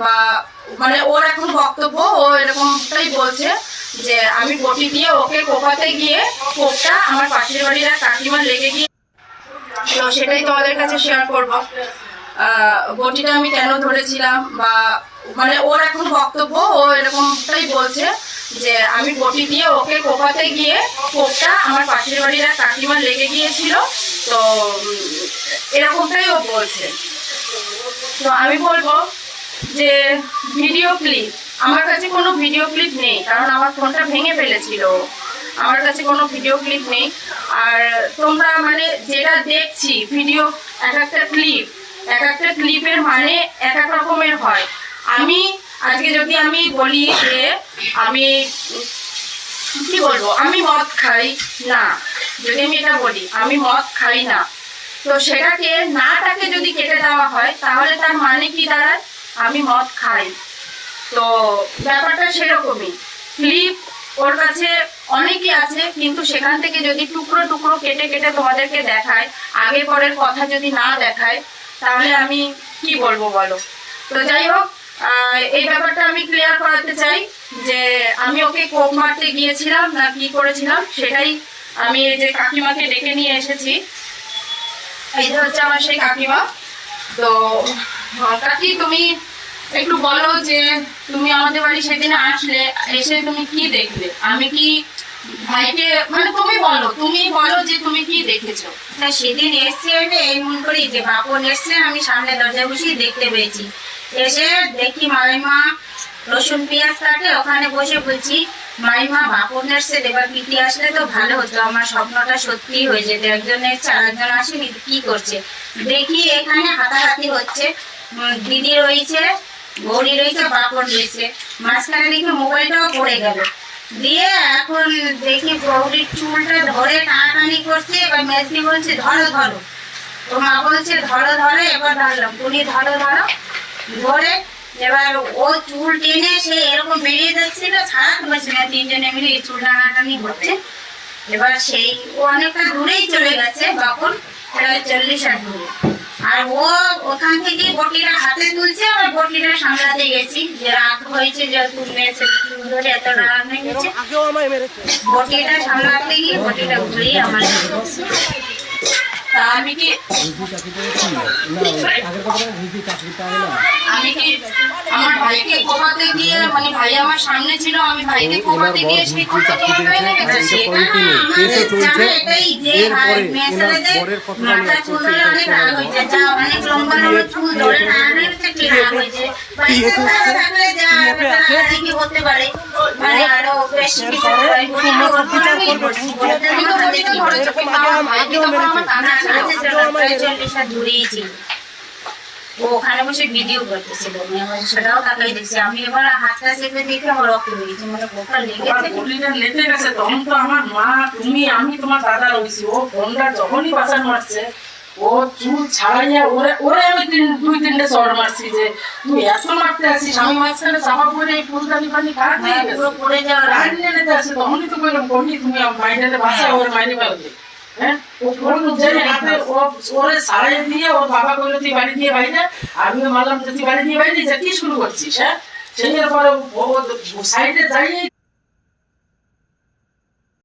বা মানে ওর এখন বক্তব্য, ও এরকমটাই বলছে যে আমি বটি দিয়ে ওকে কোপাতে গিয়ে কোপটা আমার পাশের বাড়ির এক কাকিমার লেগে গিয়ে তো সেটাই তোমাদের কাছে শেয়ার করব। বটিটা আমি কেন ধরেছিলাম বা মানে ওর এখন বক্তব্য, ও এরকমটাই বলছে যে আমি বটি দিয়ে ওকে কোপাতে গিয়ে কোপটা আমার পাশের বাড়ির এক কাকিমার লেগে গিয়েছিল। তো এরকমটাই ও বলছে। তো আমি বলব যে ভিডিও ক্লিপ আমার কাছে কোনো ভিডিও ক্লিপ নেই, কারণ আমার ফোনটা ভেঙে ফেলেছিল। আমার কাছে কোনো ভিডিও ক্লিপ নেই। আর তোমরা মানে যেটা দেখছি ভিডিও এক একটা ক্লিপ এক একটা ক্লিপের মানে এক এক রকমের হয়। আমি, আজকে যদি আমি বলি যে আমি, কি বলব, আমি মদ খাই না। যদি আমি এটা বলি, আমি মদ খাই না। তো সেটাকে, নাটাকে যদি কেটে দেওয়া হয়, তাহলে তার মানে কি দাঁড়ায়? আমি মদ খাই। তো ব্যাপারটা সেরকমই। ক্লিপ ওর কাছে অনেকই আছে, কিন্তু সেখান থেকে যদি টুকরো টুকরো কেটে কেটে তোমাদেরকে দেখায় আগে পরের কথা যদি না দেখায়, তাহলে আমি কি বলব বলো? তো যাই হোক এই ব্যাপারটা আমি ক্লিয়ার করাতে চাই যে আমি ওকে কোপ মারতে গিয়েছিলাম না কি করেছিলাম, সেটাই আমি এই যে কাকিমাকে ডেকে নিয়ে এসেছি। এই হচ্ছে আমার সেই কাকিমা। তো, কাকি, তুমি একটু বলো যে তুমি আমাদের বাড়ি সেদিন আসলে, এসে তুমি কি দেখলে? আমি কি ভাইকে মানে তুমি বলো তুমি বলো যে তুমি কি দেখেছ? না সেদিন এসছি এই মন করি যে বাপন এসছে, আমি সামনে দরজা বসেই দেখতে পেয়েছি। এসে দেখি মাইমা রসুন পেঁয়াজ কাটে, ওখানে বসে বলছি, মাইমা বাপন এসছে দেবার পিটি আসলে তো ভালো হতো, আমার স্বপ্নটা সত্যি হয়ে যেত, একজন এসছে, আরেকজন আসেনি, কি করছে? দেখি এখানে হাতাহাতি হচ্ছে দিদি রয়েছে গৌরী রয়েছে বাপন রয়েছে মাঝখানে দেখি মোবাইলটাও পড়ে গেল। দিয়ে এখন দেখি গৌরীর চুলটা ধরে টানাটানি করছে, এবার মেসি বলছে, ধরো ধরো। তো মা বলছে, ধরো ধরো। এবার ধরলাম। তুমি ধরো ধরো। ধরে এবার ও চুল টেনে সে এরকম বেরিয়ে যাচ্ছিল ছাড়াতে পারছে না তিনজনে মিলে চুল টানাটানি হচ্ছে। এবার সেই অনেকটা দূরেই চলে গেছে বাপন, প্রায় চল্লিশ হাত দূরে। আর ও ওখান থেকে বটিটা হাতে তুলছে আর বটিটা সামলাতে গেছি। যে রাত হয়েছে যে সে ধরে এত রাগ হয়ে গেছে। বটিটা সামলাতে গিয়ে বটিটা ঘুরিয়ে আমার আমি কি আমি কি আমার ভাইকে কোপাতে গিয়ে মানে ভাই আমার সামনে ছিল আমি ভাইকে কোপাতে গিয়ে সেই চলছে। এরপরে এনার পরের কথাটা অনেক রাগ হয়েছে যা অনেক লম্বা লম্বা চুল ধরে টানাটানি হচ্ছে কি রাগ হয়েছে? বাড়িতে থাকলে যা রাগারাগি হতে পারে? মানে আরও বেশি কিছু। তুমি তো বটিটা ধরেছো কিন্তু আমার ভাইকে তখন আমার কানে আছে সেটা প্রায় চল্লিশ হাত দূরেই ছিল। ও ওখানে বসে ভিডিও করতেছিল। সেটাও তাকাই দেখছি। আমি এবার হাতটা চেপে দেখে আমার রক্ত বেরিয়েছে। মানে তোমার লেগেছে। গলিটা লেটে গেছে। তখন তো আমার মা তুমি আমি তোমার দাদা রয়েছি। ও ফোনটা যখনই বাসার মারছে ও চুল ছাড়াইয়া ওরে ওরে আমি তিন দুই তিনটে চড় মারছি যে তুই এত মারতে আসিস? আমি মাঝখানে চাপা পরে এই ফুলদানি পানি হয়ে হ্যাঁ, গেছে। পুরো পড়ে যাওয়ার লাইন নিয়ে নিতে আসে। তখনই তো কইলাম কোনি তুমি মাইন্ডে বাসা ওর মাইনে ফেলবে হ্যাঁ? ওরে সারাই দিয়ে ওর বাবা কইলো তুই বাড়ি দিয়ে না আমিও মারলাম তুই বাড়ি দিয়ে বাইরে যা, কি শুরু করছিস? হ্যাঁ? সেই পরে ও সাইডে যাইয়ে